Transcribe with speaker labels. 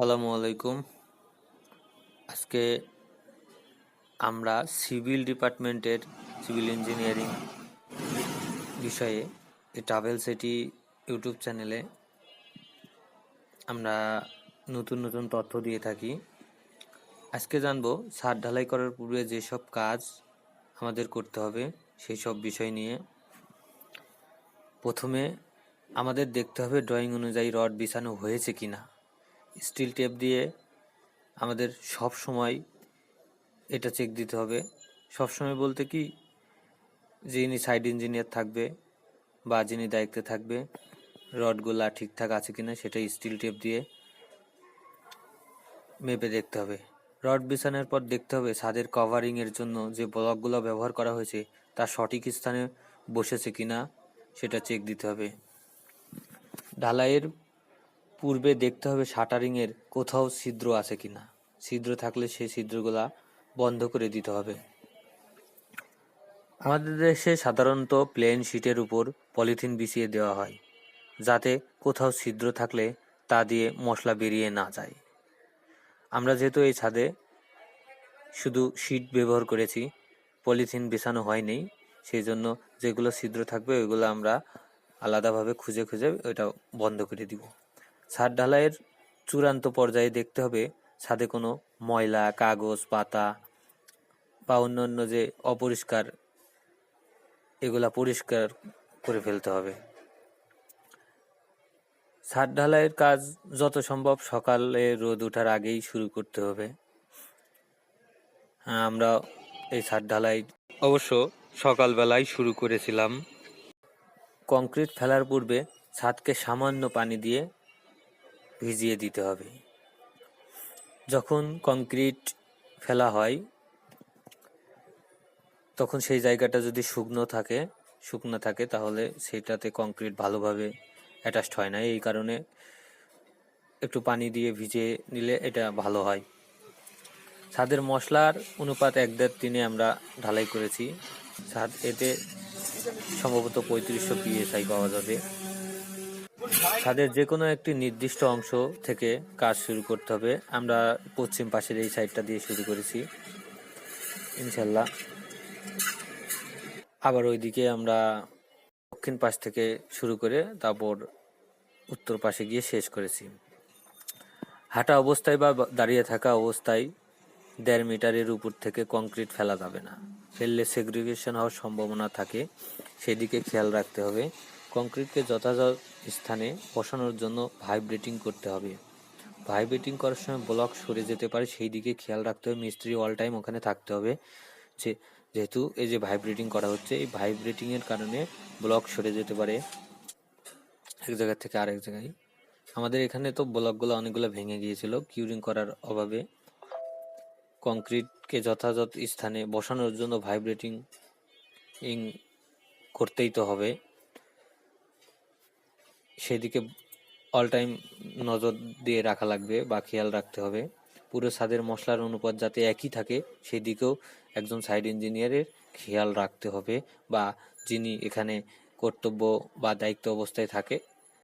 Speaker 1: আসসালামু আলাইকুম। আজকে আমরা সিভিল ডিপার্টমেন্টের সিভিল ইঞ্জিনিয়ারিং বিষয়ে এই ট্রাভেল সিটি ইউটিউব চ্যানেলে আমরা নতুন নতুন তথ্য দিয়ে থাকি। আজকে জানব, ছাদ ঢালাই করার পূর্বে যেসব কাজ আমাদের করতে হবে, সেই সব বিষয় নিয়ে। প্রথমে আমাদের দেখতে হবে ড্রয়িং অনুযায়ী রড বিছানো হয়েছে কিনা। স্টিল টেপ দিয়ে আমাদের সব সময় এটা চেক দিতে হবে। সব সময় বলতে কি, যিনি সাইড ইঞ্জিনিয়ার থাকবে বা যিনি দায়িত্বে থাকবে রডগুলা ঠিকঠাক আছে কিনা সেটা স্টিল টেপ দিয়ে মেপে দেখতে হবে। রড বিছানোর পর দেখতে হবে ছাদের কভারিং এর জন্য যে ব্লকগুলো ব্যবহার করা হয়েছে, তা সঠিক স্থানে বসেছে কিনা সেটা চেক দিতে হবে। ঢালাইয়ের পূর্বে দেখতে হবে শাটারিং এর কোথাও ছিদ্র আছে কিনা। ছিদ্র থাকলে সেই ছিদ্রগুলা বন্ধ করে দিতে হবে। আমাদের দেশে সাধারণত প্লেন শিটের উপর পলিথিন বিছিয়ে দেওয়া হয়, যাতে কোথাও ছিদ্র থাকলে তা দিয়ে মশলা বেরিয়ে না যায়। আমরা যেহেতু এই ছাদে শুধু শিট ব্যবহার করেছি, পলিথিন বিছানো হয়নি সেই জন্য যেগুলো ছিদ্র থাকবে ওইগুলো আমরা আলাদাভাবে খুঁজে খুঁজে ওইটা বন্ধ করে দিব। ছাদ ঢালাইয়ের চূড়ান্ত পর্যায়ে দেখতে হবে ছাদে কোনো ময়লা কাগজ পাতা বা অন্যান্য যে অপরিষ্কার এগুলা পরিষ্কার করে ফেলতে হবে। ছাদ ঢালাইয়ের কাজ যত সম্ভব সকালে রোদ ওঠার আগেই শুরু করতে হবে। হ্যাঁ, আমরা এই ছাদ ঢালাই অবশ্য সকালবেলায় শুরু করেছিলাম। কংক্রিট ফেলার পূর্বে ছাদকে সামান্য পানি দিয়ে ভিজিয়ে দিতে হবে। যখন কংক্রিট ফেলা হয়, তখন সেই জায়গাটা যদি শুকনো থাকে শুকনো থাকে তাহলে সেটাতে কংক্রিট ভালোভাবে অ্যাটাচড হয় না। এই কারণে একটু পানি দিয়ে ভিজিয়ে নিলে এটা ভালো হয়। ছাদের মশলার অনুপাত এক দেড় তিনে আমরা ঢালাই করেছি। ছাদ এতে সম্ভবত পঁয়ত্রিশশো পিএসআই পাওয়া যাবে। ছাদের যে কোনো একটি নির্দিষ্ট অংশ থেকে কাজ শুরু করতে হবে। আমরা পশ্চিম পাশের এই সাইডটা দিয়ে শুরু করেছি। ইনশাল্লাহ আবার ওইদিকে আমরা দক্ষিণ পাশ থেকে শুরু করে তারপর উত্তর পাশে গিয়ে শেষ করেছি। হাঁটা অবস্থায় বা দাঁড়িয়ে থাকা অবস্থায় দেড় মিটারের উপর থেকে কংক্রিট ফেলা যাবে না। ফেললে সেগ্রিগেশন হওয়ার সম্ভাবনা থাকে। সেদিকে খেয়াল রাখতে হবে। কংক্রিটকে যথাযথ স্থানে বসানোর জন্য ভাইব্রেটিং করতে হবে। ভাইব্রেটিং করার সময় ব্লক সরে যেতে পারে, সেই দিকে খেয়াল রাখতে হবে। মিস্ত্রি অল টাইম ওখানে থাকতে হবে। যে, যেহেতু এই যে ভাইব্রেটিং করা হচ্ছে, এই ভাইব্রেটিং এর কারণে ব্লক সরে যেতে পারে। এক জায়গা থেকে আরেক জায়গায়। আমাদের এখানে তো ব্লকগুলো অনেকগুলো ভেঙে গিয়েছিল। কিউরিং করার অভাবে কংক্রিটকে যথাযথ স্থানে বসানোর জন্য ভাইব্রেটিং করতেই তো হবে। সেদিকে অল টাইম নজর দিয়ে রাখা লাগবে বা খেয়াল রাখতে হবে। পুরো ছাদের মশলার অনুপাত যাতে একই থাকে, সেদিকেও একজন সাইড ইঞ্জিনিয়ারের খেয়াল রাখতে হবে বা যিনি এখানে কর্তব্য বা দায়িত্ব অবস্থায় থাকে